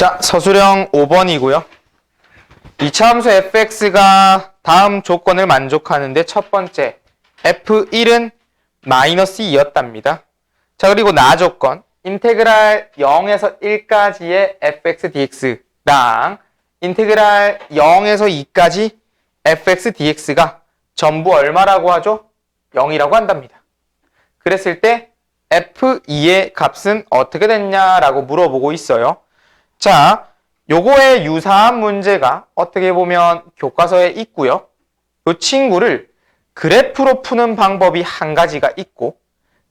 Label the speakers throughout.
Speaker 1: 자, 서술형 5번이고요. 이차 함수 fx가 다음 조건을 만족하는데 첫 번째 f1은 마이너스 2였답니다. 자, 그리고 나 조건 인테그랄 0에서 1까지의 fx dx랑 인테그랄 0에서 2까지 fx dx가 전부 얼마라고 하죠? 0이라고 한답니다. 그랬을 때 f2의 값은 어떻게 됐냐라고 물어보고 있어요. 자, 요거에 유사한 문제가 어떻게 보면 교과서에 있고요. 요 친구를 그래프로 푸는 방법이 한 가지가 있고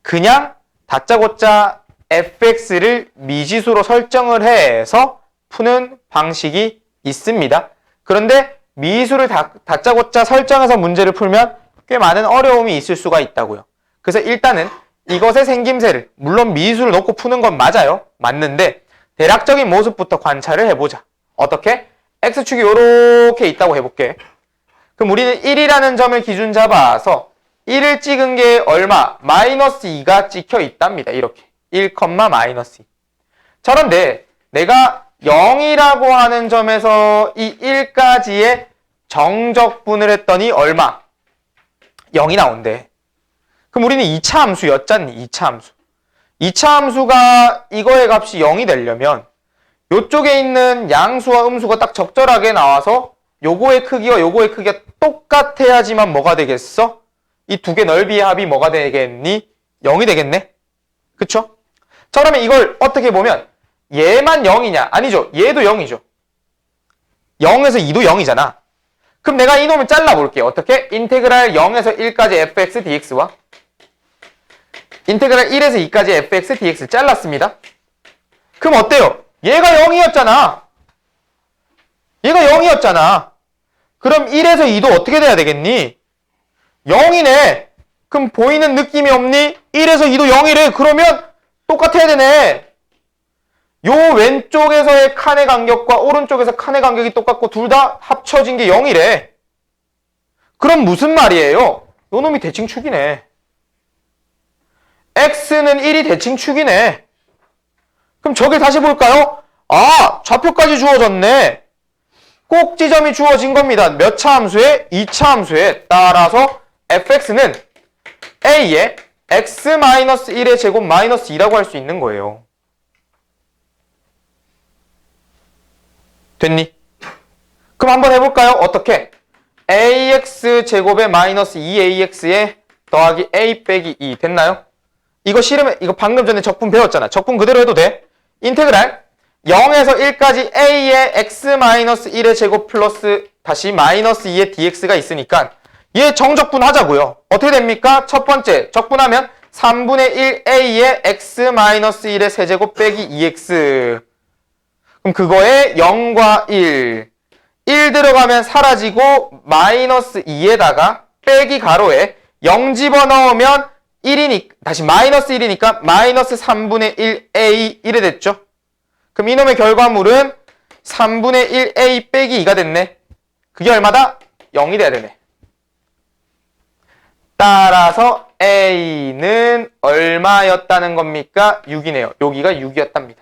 Speaker 1: 그냥 다짜고짜 fx를 미지수로 설정을 해서 푸는 방식이 있습니다. 그런데 미지수를 다, 다짜고짜 설정해서 문제를 풀면 꽤 많은 어려움이 있을 수가 있다고요. 그래서 일단은 이것의 생김새를 물론 미지수를 놓고 푸는 건 맞아요. 맞는데 대략적인 모습부터 관찰을 해보자. 어떻게? x축이 이렇게 있다고 해볼게. 그럼 우리는 1이라는 점을 기준 잡아서 1을 찍은 게 얼마? 마이너스 2가 찍혀 있답니다. 이렇게. 1, 마이너스 2. 자, 그런데 내가 0이라고 하는 점에서 이 1까지의 정적분을 했더니 얼마? 0이 나온대. 그럼 우리는 2차 함수였잖니, 2차 함수. 2차 함수가 이거의 값이 0이 되려면 요쪽에 있는 양수와 음수가 딱 적절하게 나와서 요거의 크기와 요거의 크기가 똑같아야지만 뭐가 되겠어? 이 두 개 넓이의 합이 뭐가 되겠니? 0이 되겠네? 그쵸? 자 그러면 이걸 어떻게 보면 얘만 0이냐? 아니죠. 얘도 0이죠. 0에서 2도 0이잖아. 그럼 내가 이놈을 잘라볼게요. 어떻게? 인테그랄 0에서 1까지 fx dx와 인테그랄 1에서 2까지 fx dx를 잘랐습니다. 그럼 어때요? 얘가 0이었잖아. 얘가 0이었잖아. 그럼 1에서 2도 어떻게 돼야 되겠니? 0이네. 그럼 보이는 느낌이 없니? 1에서 2도 0이래. 그러면 똑같아야 되네. 요 왼쪽에서의 칸의 간격과 오른쪽에서 칸의 간격이 똑같고 둘 다 합쳐진 게 0이래. 그럼 무슨 말이에요? 요 놈이 대칭축이네. X는 1이 대칭 축이네. 그럼 저길 다시 볼까요? 아, 좌표까지 주어졌네. 꼭 지점이 주어진 겁니다. 몇 차 함수에? 2차 함수에 따라서 fx는 a의 x-1의 제곱 마이너스 2라고 할 수 있는 거예요. 됐니? 그럼 한번 해볼까요? 어떻게? ax 제곱에 마이너스 2ax에 더하기 a 빼기 2 됐나요? 이거 싫으면 이거 방금 전에 적분 배웠잖아. 적분 그대로 해도 돼. 인테그랄 0에서 1까지 a의 x-1의 제곱 플러스 다시 마이너스 2의 dx가 있으니까 얘 정적분 하자고요. 어떻게 됩니까? 첫 번째 적분하면 3분의 1 a의 x-1의 세제곱 빼기 2x 그럼 그거에 0과 1 1 들어가면 사라지고 마이너스 2에다가 빼기 가로에 0 집어넣으면 1이니까 다시 마이너스 1이니까 마이너스 3분의 1a 1이 됐죠? 그럼 이놈의 결과물은 3분의 1a 빼기 2가 됐네. 그게 얼마다? 0이 돼야 되네. 따라서 a는 얼마였다는 겁니까? 6이네요. 여기가 6이었답니다.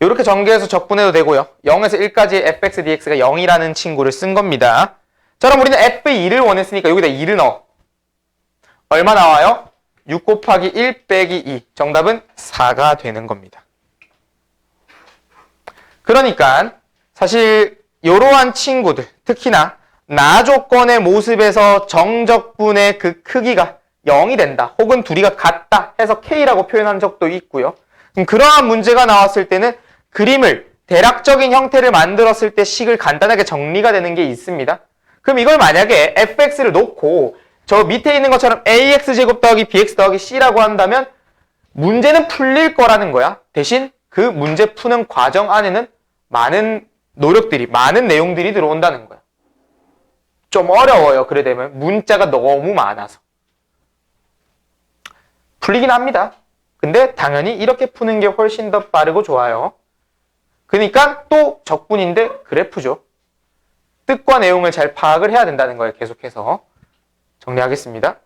Speaker 1: 이렇게 전개해서 적분해도 되고요. 0에서 1까지 fx dx가 0이라는 친구를 쓴 겁니다. 자 그럼 우리는 f2를 원했으니까 여기다 2를 넣어. 얼마 나와요? 6 곱하기 1 빼기 2. 정답은 4가 되는 겁니다. 그러니까 사실 이러한 친구들, 특히나 나 조건의 모습에서 정적분의 그 크기가 0이 된다. 혹은 둘이가 같다 해서 K라고 표현한 적도 있고요. 그럼 그러한 문제가 나왔을 때는 그림을 대략적인 형태를 만들었을 때 식을 간단하게 정리가 되는 게 있습니다. 그럼 이걸 만약에 fx를 놓고 저 밑에 있는 것처럼 ax 제곱 더하기 bx 더하기 c라고 한다면 문제는 풀릴 거라는 거야. 대신 그 문제 푸는 과정 안에는 많은 노력들이, 많은 내용들이 들어온다는 거야. 좀 어려워요. 그래 되면 문자가 너무 많아서. 풀리긴 합니다. 근데 당연히 이렇게 푸는 게 훨씬 더 빠르고 좋아요. 그러니까 또 적분인데 그래프죠. 뜻과 내용을 잘 파악을 해야 된다는 거예요. 계속해서. 정리하겠습니다.